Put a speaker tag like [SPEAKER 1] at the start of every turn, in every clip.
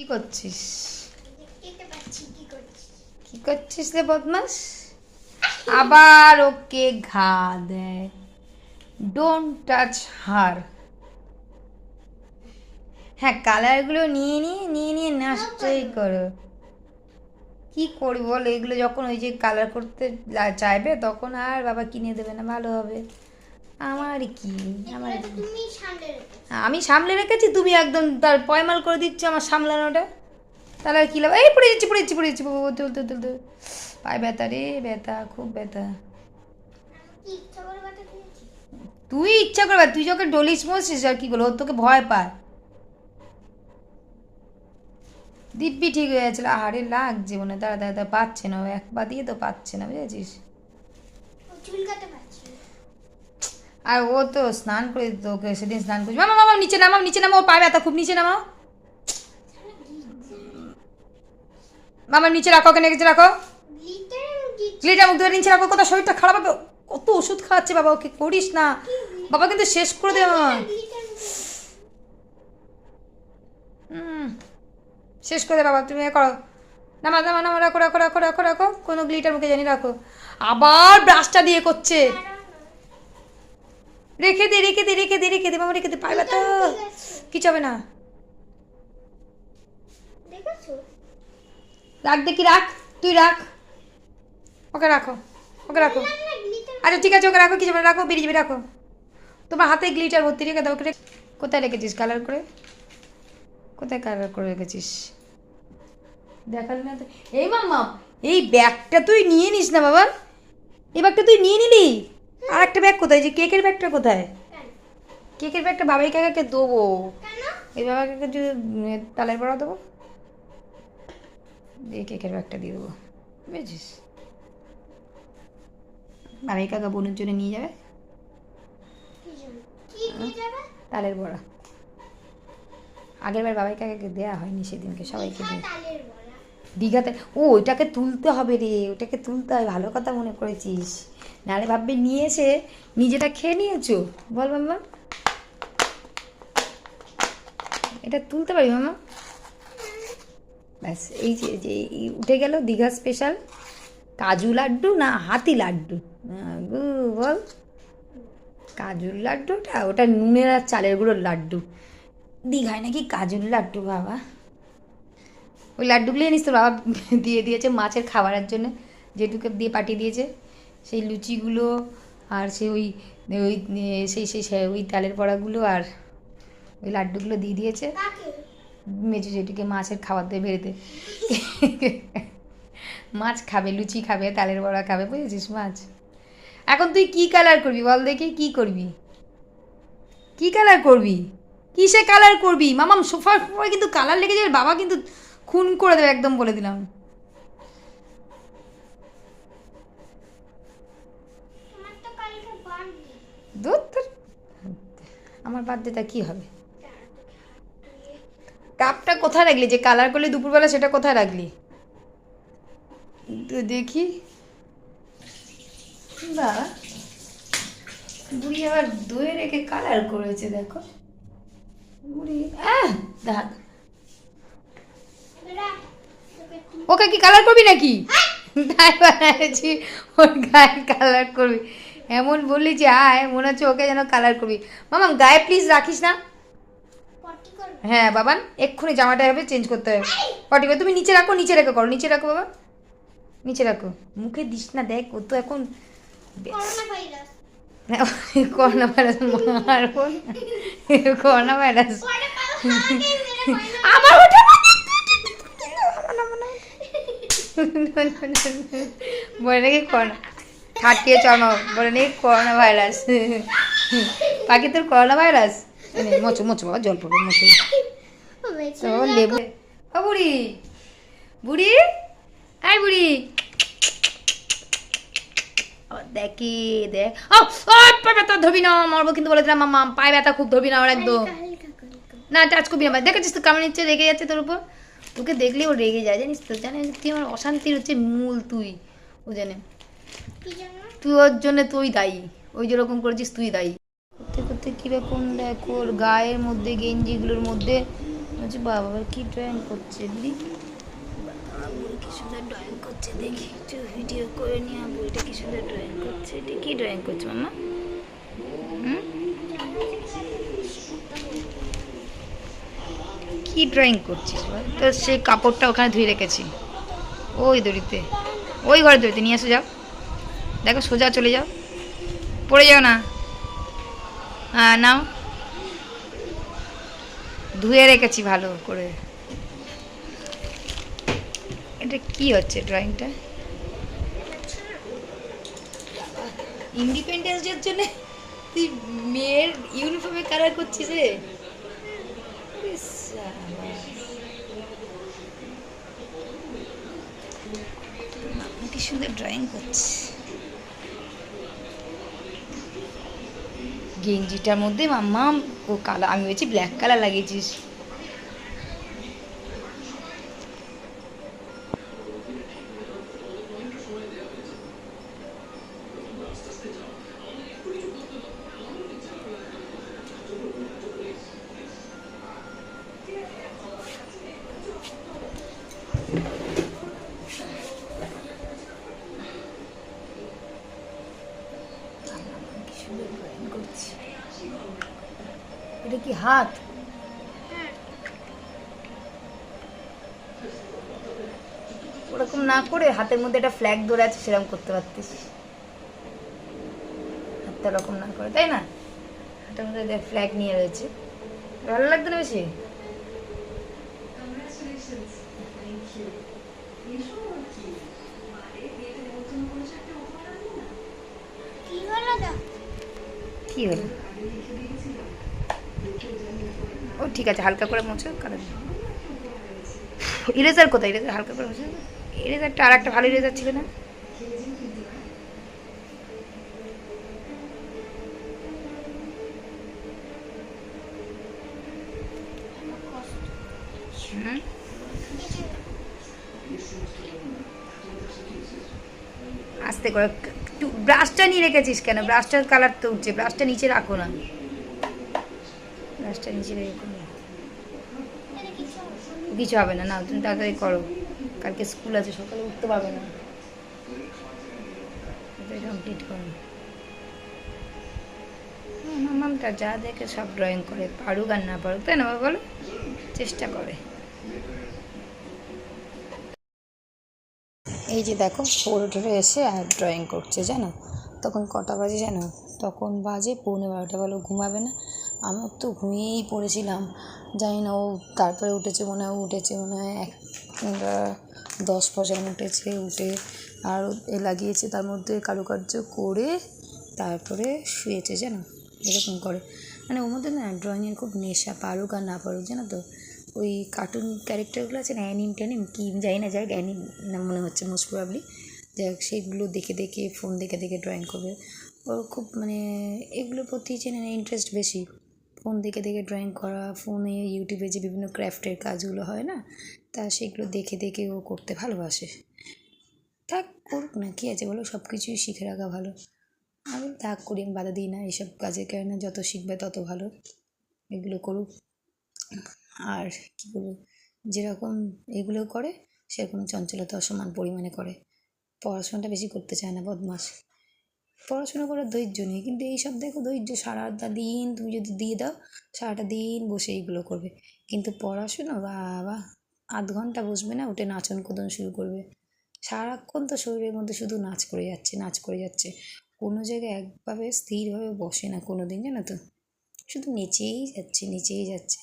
[SPEAKER 1] কি করছিস?
[SPEAKER 2] কি করছিস?
[SPEAKER 1] রে বদমাস? আবার ওকে ঘা দেয়। ডোন্ট টাচ হার হ্যাঁ কালারগুলো নিয়ে নিয়ে নিয়ে নিয়ে নষ্টই করো। কি করবি বল? এগুলো যখন ওই যে কালার করতে চাইবে তখন আর বাবা কিনে দেবে না ভালো হবে। আমার কি? আমার আমি সামলে রেখেছি তুমি একদম তার পয়মাল করে দিচ্ছ আমার সামলানোটা। তাহলে আর কি লাভ? এই পড়ে যাচ্ছি পড়ে যাচ্ছি পড়ে যাচ্ছি তুল তুল তুল তুল পায়ে ব্যথা রে ব্যথা খুব ব্যথা। তুই ইচ্ছা করবে তুই যখন ডলিস মসিস আর কি ওর তোকে ভয় পায়। দিব্যি ঠিক হয়ে গেছিল। আরে লাগছে মনে দাঁড়া দাঁড়া পাচ্ছে না একবার দিয়ে তো পাচ্ছে না বুঝেছিস?
[SPEAKER 2] না।
[SPEAKER 1] আর ও তো স্নান করে দিত ওকে সেদিন স্নান করছি। মামা মামা, নিচে নামাও নিচে নামাও পায়ে ব্যথা খুব নিচে নামাও। মামা, নিচে রাখো, ওকে নিচে রাখো।
[SPEAKER 2] গ্লিটার
[SPEAKER 1] মুখ ধরে নিচে রাখো কত শরীরটা খারাপ হবে। কত ওষুধ খাওয়াচ্ছে বাবা, ওকে করিস না। বাবা, কিন্তু শেষ করে দেবে মামা শেষ করে দে বাবা, তুমি এ করো। নামা নামা নামা, রাখো রাখো রাখো রাখো রাখো। কোনো গ্লিটার মুখে জানি রাখো। আবার ব্রাশটা দিয়ে করছে। রেখে দে রেখে দে রেখে দে রেখে দে মামা রেখে দে পারবে তো। কিছু হবে না।
[SPEAKER 2] দেখেছ?
[SPEAKER 1] রাখ দেখি রাখ তুই রাখ। ওকে রাখো ওকে রাখো। আচ্ছা ঠিক আছে ওকে রাখো কিছু হবে রাখো বেরিয়ে যাবে রাখো। তোমার হাতে গ্লিটার ভর্তি রেখে দাও ওকে কোথায় রেখেছিস কালার করে? কোথায় কালার করে রেখেছিস? দেখালি না তো এই মাম্মা এই ব্যাগটা তুই নিয়ে নিস না বাবা। এই ব্যাগটা তুই নিয়ে নিলি? আর একটা ব্যাগ কোথায়? যে কেকের ব্যাগটা কোথায়? কেকের ব্যাগটা বাবাই কাকাকে দেবো। এই বাবা বাবাকে যদি তালের বড়া দেবো। এই কেকের ব্যাগটা দিয়ে দেবো। বুঝেছিস? বাবাই কাকা বোনের জন্য নিয়ে যাবে। তালের বড়া। আগের বার বাবাই কাকাকে দেওয়া হয়নি সেদিনকে সবাইকে দিয়ে। দীঘাতে ও ওইটাকে তুলতে হবে রে। ওটাকে তুলতে হয়। ভালো কথা মনে করেছিস। নাহলে ভাববে নিয়ে এসে নিজেটা খেয়ে নিয়েছো। বল মামা এটা তুলতে পারি মামা ব্যাস, এই যে উঠে গেল দীঘা স্পেশাল কাজু লাড্ডু না হাতি লাড্ডু? বল। কাজুর লাড্ডুটা, ওটা নুনের আর চালের গুঁড়োর লাড্ডু। দীঘায় নাকি কাজুর লাড্ডু, বাবা। ওই লাড্ডুগুলো জানিস তো বাবা দিয়ে দিয়েছে মাছের খাবারের জন্য, যেটুকু দিয়ে পাঠিয়ে দিয়েছে। সেই লুচিগুলো আর সেই ওই ওই সেই সেই ওই তালের বড়াগুলো আর ওই লাড্ডুগুলো দিয়ে দিয়েছে। মেজু যেটুকে মাছের খাবার দিয়ে বেরোতে মাছ খাবে লুচি খাবে তালের বড়া খাবে বুঝেছিস মাছ? এখন তুই কি কালার করবি বল দেখি কি করবি? কি কালার করবি? কিসে কালার করবি? মামাম সোফার কিন্তু কালার লেগে যাবে বাবা কিন্তু খুন করে দেবে একদম বলে দিলাম
[SPEAKER 2] তোমার তো কালকে
[SPEAKER 1] দূর আমার বার্থডেটা কি হবে? কাপটা কোথায় রাখলি? যে কালার করলি দুপুরবেলা সেটা কোথায় রাখলি? দেখি। বা বুড়ি আবার দইয়ে রেখে কালার করেছে দেখো। বুড়ি দেখ। ওকে কি কালার করবি নাকি? বানাইছি ওর গায়ে কালার করবি। এমন বললি যে আয় মনে হচ্ছে ওকে যেন কালার করবি। মামা গায়ে প্লিজ রাখিস না। হ্যাঁ বাবান এক্ষুনি জামাটা হবে চেঞ্জ করতে হবে। পটি করে তুমি নিচে রাখো নিচে রেখে করো নিচে রাখো বাবা। নিচে রাখো। মুখে দিস না দেখ ও তো এখন
[SPEAKER 2] করোনা ভাইরাস
[SPEAKER 1] করোনা ভাইরাস মারবো করোনা ভাইরাস
[SPEAKER 2] পরে পাবো আমাকে মেরে মারবে।
[SPEAKER 1] আবার ওটা বলে নাকি করোনা। ঠাটিয়ে চর্ম বলে নাকি করোনা ভাইরাস পাখি তোর করোনা ভাইরাস মোচো মোচো বাবা জল পড়বে মোচো। তো লেবু ও বুড়ি বুড়ি আই বুড়ি। দেখি দেখ ও পা ব্যথা ধরবি না মরবো কিন্তু বলে দিলাম মামা পায়ে ব্যথা খুব ধরবি না ওর একদম। না টাচ করবি না। দেখেছিস তো কেমন নিচ্ছে রেগে যাচ্ছে তোর উপর? তোকে দেখলে ও রেগে যায় জানিস তো জানিস তুই আমার অশান্তির হচ্ছে মূল তুই ও জানে। তুই ওর জন্য তুই দায়ী। ওই যেরকম করেছিস তুই দায়ী। করতে করতে কীরকম দেখ ওর গায়ের মধ্যে গেঞ্জিগুলোর মধ্যে বলছি বাবা কি ড্রয়িং করছে দিদি? কি সুন্দর ড্রয়িং করছে দেখি একটু ভিডিও করে নিয়ে বুড়িটা কি সুন্দর ড্রয়িং করছে এটা কি ড্রয়িং করছে মামা হুম? কি ড্রয়িং করছিস? তো সেই কাপড়টা ওখানে ধুয়ে রেখেছি। ওই দড়িতে। ওই ঘরে দড়িতে নিয়ে এসে যাও। দেখো, সোজা চলে যাও। পড়ে যাও না। হ্যাঁ নাও। ধুয়ে রেখেছি ভালো করে। এটা কি হচ্ছে ড্রয়িংটা? ইন্ডিপেন্ডেন্স ডের জন্য তুই মেয়ের ইউনিফর্মে কালার করছিস রে। কি সুন্দর ড্রয়িং করছে গেঞ্জিটার মধ্যে মাম্মা ও কালার আমি বলছি ব্ল্যাক কালার লাগিয়েছিস। এটা কি হাত? ওরকম না করে হাতের মধ্যে একটা ফ্ল্যাগ ধরে আছে সেরকম করতে পারতিস। হাতটা ওরকম না করে তাই না? হাতের মধ্যে ফ্ল্যাগ নিয়ে রয়েছে। ভালো লাগতো না বেশি?
[SPEAKER 2] কি। হলো
[SPEAKER 1] কি হলো? ও, ঠিক আছে, হালকা করে মোছো, কারণ ইরেজার কোথায়? ইরেজার হালকা করে মোছো। ইরেজারটা আর একটা ভালো ইরেজার ছিল না? আস্তে করে ব্রাশটা নিয়ে রেখেছিস কেন? ব্রাশটার কালার তো উঠছে ব্রাশটা নিচে রাখো না। ব্রাশটা নিচে রেখো না
[SPEAKER 2] কিছু
[SPEAKER 1] হবে না না, তুমি তাড়াতাড়ি করো। কালকে স্কুল আছে, সকালে উঠতে পারবে না। কমপ্লিট করো। মামটা যা দেখে সব ড্রয়িং করে, পারুক আর না পারুক, তাই না বলো? চেষ্টা করে। এই যে দেখো পড়ে টরে এসে আর ড্রয়িং করছে, জানো? তখন কটা বাজে জানো? তখন বাজে পৌনে বারোটা, বলো, ঘুমাবে না। আমার তো ঘুমিয়েই পড়েছিলাম। জানি না, ও তারপরে উঠেছে মনে হয় উঠেছে মনে হয় এক দশ পয়সায় উঠেছে, উঠে আর এ লাগিয়েছে তার মধ্যে কারুকার্য করে তারপরে শুয়েছে, জানো? এরকম করে। মানে ওর মধ্যে না ড্রয়িংয়ের খুব নেশা, পারুক আর না পারুক, জানো তো? ওই কার্টুন ক্যারেক্টারগুলো আছে না অ্যানিম ট্যানিম কি জানি না, যাই অ্যানিম না মনে হচ্ছে মোস্ট প্রবাবলি যাই হোক, সেগুলো দেখে দেখে ফোন দেখে দেখে ড্রয়িং করবে। ওর খুব মানে এগুলোর প্রতি যে ইন্টারেস্ট বেশি। ফোন দেখে দেখে ড্রয়িং করা, ফোনে ইউটিউবে যে বিভিন্ন ক্রাফটের কাজগুলো হয় না, তা সেগুলো দেখে দেখে ও করতে ভালোবাসে। থাক করুক না, কী আছে বলো? সব কিছুই শিখে রাখা ভালো। আমি থাক করি, আমি বাধা দিই না এইসব কাজে কেন যত শিখবে তত ভালো। এগুলো করুক। আর কী বলব? যেরকম এগুলো করে, সেরকম চঞ্চলতা অসমান পরিমাণে করে। পড়াশোনাটা বেশি করতে চায় না বদমাস পড়াশোনা করার ধৈর্য নেই। কিন্তু এইসব দেখো ধৈর্য, সারাটা দিন তুমি যদি দিয়ে দাও, সারাটা দিন বসে এইগুলো করবে। কিন্তু পড়াশুনো, বাবা, আধ ঘণ্টা বসবে না, উঠে নাচন কোদন শুরু করবে। সারাক্ষণ তো শরীরের মধ্যে শুধু নাচ করে যাচ্ছে, নাচ করে যাচ্ছে। কোনো জায়গায় একভাবে স্থিরভাবে বসে না কোনো দিন জানো তো? শুধু নেচেই যাচ্ছে নেচেই যাচ্ছে।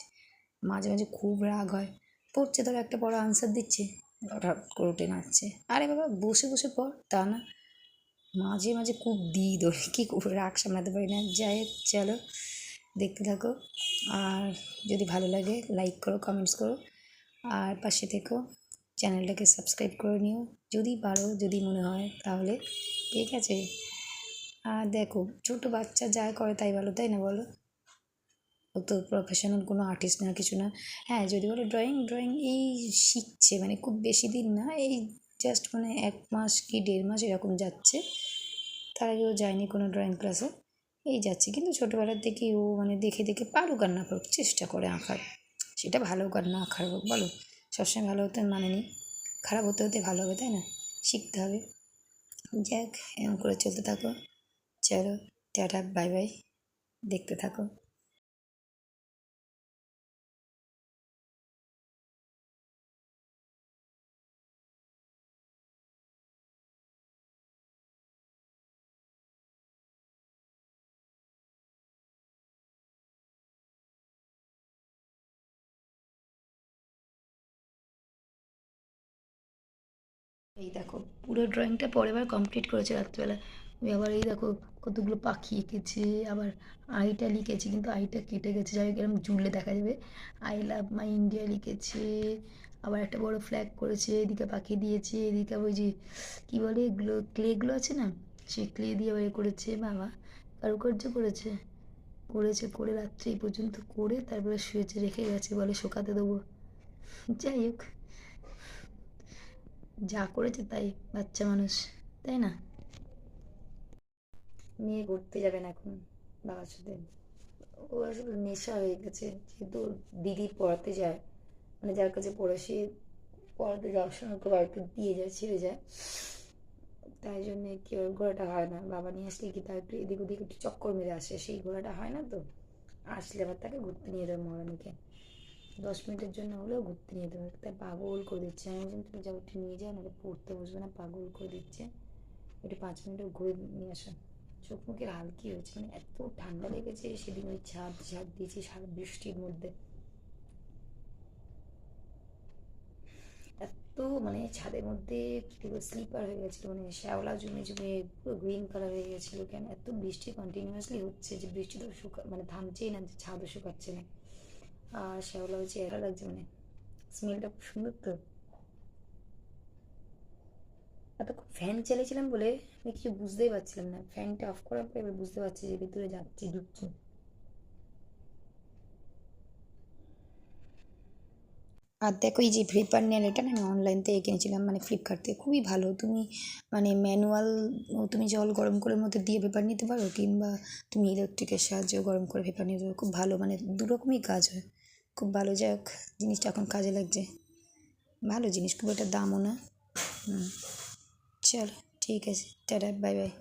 [SPEAKER 1] মাঝে মাঝে খুব রাগ হয়। পড়ছে ধরো একটা বড় আনসার দিচ্ছে। হঠাৎ করে উঠে নাচছে। আরে বাবা, বসে বসে পড়, তা না। মাঝে মাঝে খুব দিই ধরে কী রাগ সামলাতে পারি না। যাই হোক, চলো, দেখতে থাকো। আর যদি ভালো লাগে লাইক করো কমেন্টস করো। আর পাশে থেকো, চ্যানেলটাকে সাবস্ক্রাইব করে নিও। যদি পারো, যদি মনে হয়, তাহলে ঠিক আছে। আর দেখো, ছোটো বাচ্চা যা করে তাই ভালো, তাই না বলো? ও তো প্রফেশনাল কোনো আর্টিস্ট না, কিছু না। হ্যাঁ যদি বলো ড্রয়িং ড্রয়িং এই শিখছে মানে খুব বেশি দিন না, এই জাস্ট মানে এক মাস কি দেড় মাস এরকম যাচ্ছে। তার আগে ও যায়নি কোনো ড্রয়িং ক্লাসে এই যাচ্ছে, কিন্তু ছোটোবেলার থেকেই ও মানে দেখে দেখে পারুক আর না পারুক, চেষ্টা করে আঁকার। সেটা ভালো হোক আর না খারাপ হোক, বলো? সবসময় ভালো হতে মানে নেই। খারাপ হতে হতে ভালো হবে, তাই না? শিখতে হবে। যাক, এরকম করে চলতে থাকো। চলো, টাটা বাই বাই দেখতে থাকো। এই দেখো, পুরো ড্রয়িংটা পরের বার কমপ্লিট করেছে রাত্রিবেলা। ওই আবার এই দেখো, কতগুলো পাখি এঁকেছে, আবার আইটা লিখেছে, কিন্তু আইটা কেটে গেছে। যাই এরকম জুড়লে দেখা যাবে। আই লাভ মাই ইন্ডিয়া লিখেছে, আবার একটা বড় ফ্ল্যাগ করেছে, এদিকে পাখি দিয়েছে, এদিকে ওই যে, কী বলে এগুলো ক্লেগুলো আছে না? সে ক্লে দিয়ে আবার করেছে, বাবা। কারুকার্য করেছে? করেছে, করে রাত্রে এই পর্যন্ত করে তারপরে শুয়েছে, রেখে গেছে, বলে শোকাতে দেবো। যাই হোক যা করেছে তাই, বাচ্চা মানুষ, তাই না? মেয়ে ঘুরতে যাবেন এখন বাবার সাথে ও আসলে নেশা হয়ে গেছে, যেহেতু দিদি পড়াতে যায় মানে যার কাছে পড়ে সে পড়াতে যাওয়ার সময় বাড়িতে দিয়ে যায়, ছেড়ে যায়। তাই জন্যে কি ওর ঘোরাটা হয় না, বাবা নিয়ে আসলে কি তার একটু এদিক ওদিক একটু চক্কর মেরে আসে, সেই ঘোরাটা হয় না তো? আসলে আবার তাকে ঘুরতে নিয়ে দেবে মহারানীকে। দশ মিনিটের জন্য হলেও ঘুরতে নিয়ে দেবে তাই পাগল করে দিচ্ছে। আমি বললাম, তুমি যাও একটু নিয়ে যাও, নাহলে পড়তে বসবে না। পাগল করে দিচ্ছে। একটু পাঁচ মিনিটে ঘুরে নিয়ে আসো। চোখ মুখের হাল কী হয়েছে? মানে এত ঠান্ডা লেগেছে, সেদিন ওই ছাদ ঝাঁপ দিয়েছি সারা বৃষ্টির মধ্যে। এত মানে ছাদের মধ্যে পুরো স্লিপার হয়ে গেছিল মানে শ্যাওলা জমে জমে পুরো গ্রিন কালার হয়ে গেছিল কেন? এত বৃষ্টি কন্টিনিউয়াসলি হচ্ছে যে বৃষ্টি তো শুকা মানে থামছেই না, যে ছাদও শুকাচ্ছে না। আর শ্যাওলা হচ্ছে এরা লাগছে মানে স্মেলটা খুব সুন্দর তো। এতক্ষণ ফ্যান চালিয়েছিলাম বলে আমি কিছু বুঝতেই পারছিলাম না। ফ্যানটা অফ করার পর এবার বুঝতে পারছি যে ভিতরে যাচ্ছি, ঢুকছি। আর দেখো এই যে পেপার নেল এটা না আমি অনলাইন থেকে কিনেছিলাম মানে ফ্লিপকার্ট থেকে। খুবই ভালো। তুমি মানে ম্যানুয়াল তুমি জল গরম করে মধ্যে দিয়ে পেপার নিতে পারো, কিংবা তুমি ইলেকট্রিকের সাহায্যে গরম করে পেপার নিতে পারো, খুব ভালো। মানে দু রকমই কাজ হয়। খুব ভালো যাক জিনিসটা এখন কাজে লাগছে। ভালো জিনিস, খুব একটা দামও না। হুম, চলো, ঠিক আছে, টাটা, বাই বাই।